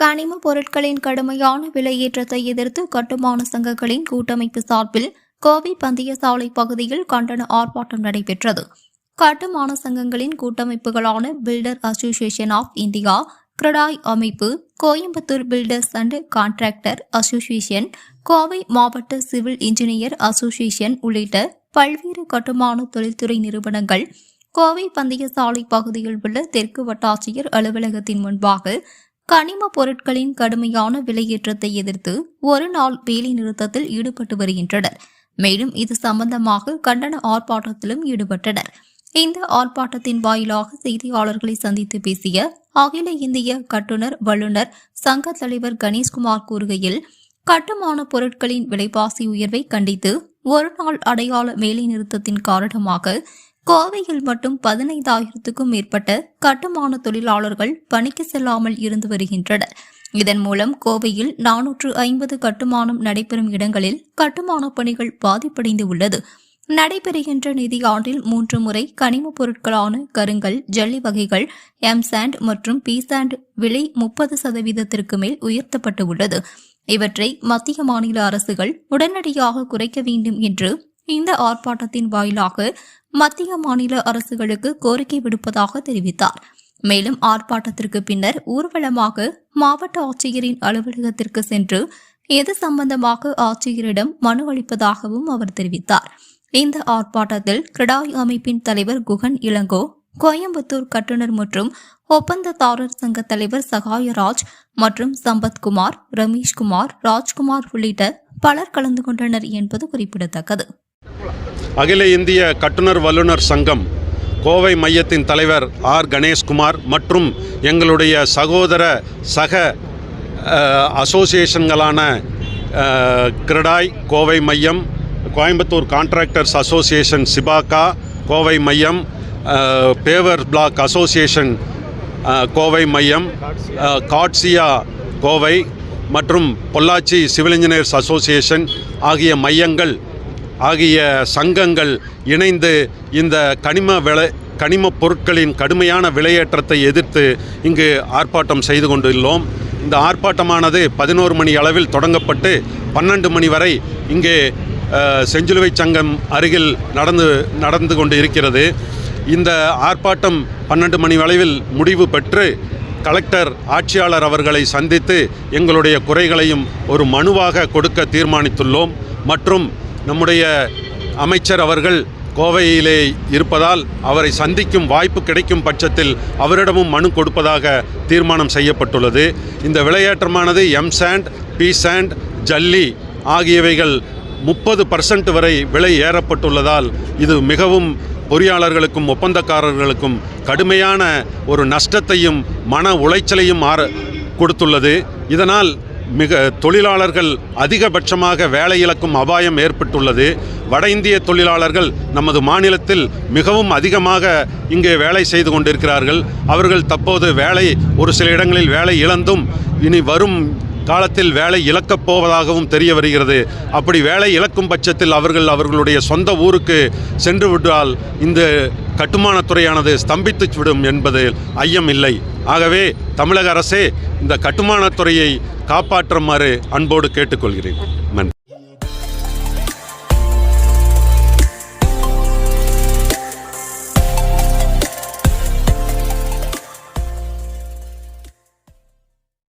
கனிம பொருட்களின் கடுமையான விலையேற்றத்தை எதிர்த்து கட்டுமான சங்கங்களின் கூட்டமைப்பு சார்பில் கோவை பந்தய சாலை பகுதியில் கண்டன ஆர்ப்பாட்டம் நடைபெற்றது. கட்டுமான சங்கங்களின் கூட்டமைப்புகளான builder association of India CREDAI அமைப்பு Coimbatore builders and contractor association Kovai மாவட்ட சிவில் இன்ஜினியர் அசோசியேஷன் உள்ளிட்ட பல்வேறு கட்டுமான தொழில்துறை நிறுவனங்கள் கோவை பந்தய சாலை பகுதியில் உள்ள தெற்கு வட்டாட்சியர் அலுவலகத்தின் முன்பாக கனிம பொருட்களின் கடுமையான விலையேற்றத்தை எதிர்த்து ஒரு நாள் வேலை நிறுத்தத்தில் ஈடுபட்டு வருகின்றனர். மேலும் இது சம்பந்தமாக கண்டன ஆர்ப்பாட்டத்திலும் ஈடுபட்டனர். இந்த ஆர்ப்பாட்டத்தின் வாயிலாக செய்தியாளர்களை சந்தித்து பேசிய அகில இந்திய கட்டுனர் வல்லுநர் சங்க தலைவர் கணேஷ்குமார் கூறுகையில் கட்டுமான பொருட்களின் விலைவாசி உயர்வை கண்டித்து ஒரு நாள் அடையாள வேலை நிறுத்தத்தின் காரணமாக கோவையில் மட்டும் பதினைந்தாயிரத்துக்கும் மேற்பட்ட கட்டுமான தொழிலாளர்கள் பணிக்கு செல்லாமல் இருந்து வருகின்றனர். இதன் மூலம் கோவையில் நானூற்று ஐம்பது கட்டுமானம் நடைபெறும் இடங்களில் கட்டுமான பணிகள் பாதிப்படைந்து உள்ளது. நடைபெறுகின்ற நிதியாண்டில் மூன்று முறை கனிமப் பொருட்களான கருங்கல் ஜல்லி வகைகள் எம் சாண்ட் மற்றும் பி சாண்ட் விலை முப்பது சதவீதத்திற்கு மேல் உயர்த்தப்பட்டு உள்ளது. இவற்றை மத்திய மாநில அரசுகள் உடனடியாக குறைக்க வேண்டும் என்று இந்த ஆர்ப்பாட்டத்தின் வாயிலாக மத்திய மாநில அரசுகளுக்கு கோரிக்கை விடுப்பதாக தெரிவித்தார். மேலும் ஆர்ப்பாட்டத்திற்கு பின்னர் ஊர்வலமாக மாவட்ட ஆட்சியரின் அலுவலகத்திற்கு சென்று இது சம்பந்தமாக ஆட்சியரிடம் மனு அளிப்பதாகவும் அவர் தெரிவித்தார். இந்த ஆர்ப்பாட்டத்தில் கிரடாய் அமைப்பின் தலைவர் குகன் இளங்கோ கோயம்புத்தூர் கட்டுநர் மற்றும் ஒப்பந்ததாரர் சங்க தலைவர் சகாயராஜ் மற்றும் சம்பத்குமார் ரமேஷ்குமார் ராஜ்குமார் உள்ளிட்ட பலர் கலந்து கொண்டனர் என்பது குறிப்பிடத்தக்கது. அகில இந்திய கட்டுனர் வல்லுநர் சங்கம் கோவை மையத்தின் தலைவர் ஆர். கணேஷ்குமார் மற்றும் எங்களுடைய சகோதர சக அசோசியேஷன்களான கிரடாய் கோவை மையம் கோயம்புத்தூர் கான்ட்ராக்டர்ஸ் அசோசியேஷன் சிபாக்கா கோவை மையம் பேவர் பிளாக் அசோசியேஷன் கோவை மையம் காட்சியா கோவை மற்றும் பொள்ளாச்சி சிவில் இன்ஜினியர்ஸ் அசோசியேஷன் ஆகிய மையங்கள் ஆகிய சங்கங்கள் இணைந்து இந்த கனிம விலை கனிமப் பொருட்களின் கடுமையான விலையேற்றத்தை எதிர்த்து இங்கு ஆர்ப்பாட்டம் செய்து கொண்டுள்ளோம். இந்த ஆர்ப்பாட்டமானது பதினோரு மணி அளவில் தொடங்கப்பட்டு பன்னெண்டு மணி வரை இங்கே செஞ்சிலுவை சங்கம் அருகில் நடந்து நடந்து கொண்டு இருக்கிறது இந்த ஆர்ப்பாட்டம் பன்னெண்டு மணி வளைவில் முடிவு பெற்று கலெக்டர் ஆட்சியாளர் அவர்களை சந்தித்து எங்களுடைய குறைகளையும் ஒரு மனுவாக கொடுக்க தீர்மானித்துள்ளோம். மற்றும் நம்முடைய அமைச்சர் அவர்கள் கோவையிலே இருப்பதால் அவரை சந்திக்கும் வாய்ப்பு கிடைக்கும் பட்சத்தில் அவரிடமும் மனு கொடுப்பதாக தீர்மானம் செய்யப்பட்டுள்ளது. இந்த விலையேற்றமானது எம் சாண்ட் பி சாண்ட் ஜல்லி ஆகியவைகள் முப்பது பர்சன்ட் வரை விலை ஏறப்பட்டுள்ளதால் இது மிகவும் பொறியாளர்களுக்கும் ஒப்பந்தக்காரர்களுக்கும் கடுமையான ஒரு நஷ்டத்தையும் மன உளைச்சலையும் ஆற கொடுத்துள்ளது. இதனால் மிக தொழிலாளர்கள் அதிகபட்சமாக வேலை இழக்கும் அபாயம் ஏற்பட்டுள்ளது. வட இந்திய தொழிலாளர்கள் நமது மாநிலத்தில் மிகவும் அதிகமாக இங்கே வேலை செய்து கொண்டிருக்கிறார்கள். அவர்கள் தற்போது வேலை ஒரு சில இடங்களில் வேலை இழந்தும் இனி வரும் காலத்தில் வேலை இழக்கப் போவதாகவும் தெரிய வருகிறது. அப்படி வேலை இழக்கும் பட்சத்தில் அவர்கள் அவர்களுடைய சொந்த ஊருக்கு சென்று விட்டால் இந்த கட்டுமானத்துறையானது ஸ்தம்பித்து விடும் என்பது ஐயம் இல்லை. ஆகவே தமிழக அரசே இந்த கட்டுமானத்துறையை காப்பாற்றுமாறு அன்போடு கேட்டுக்கொள்கிறேன். நன்றி.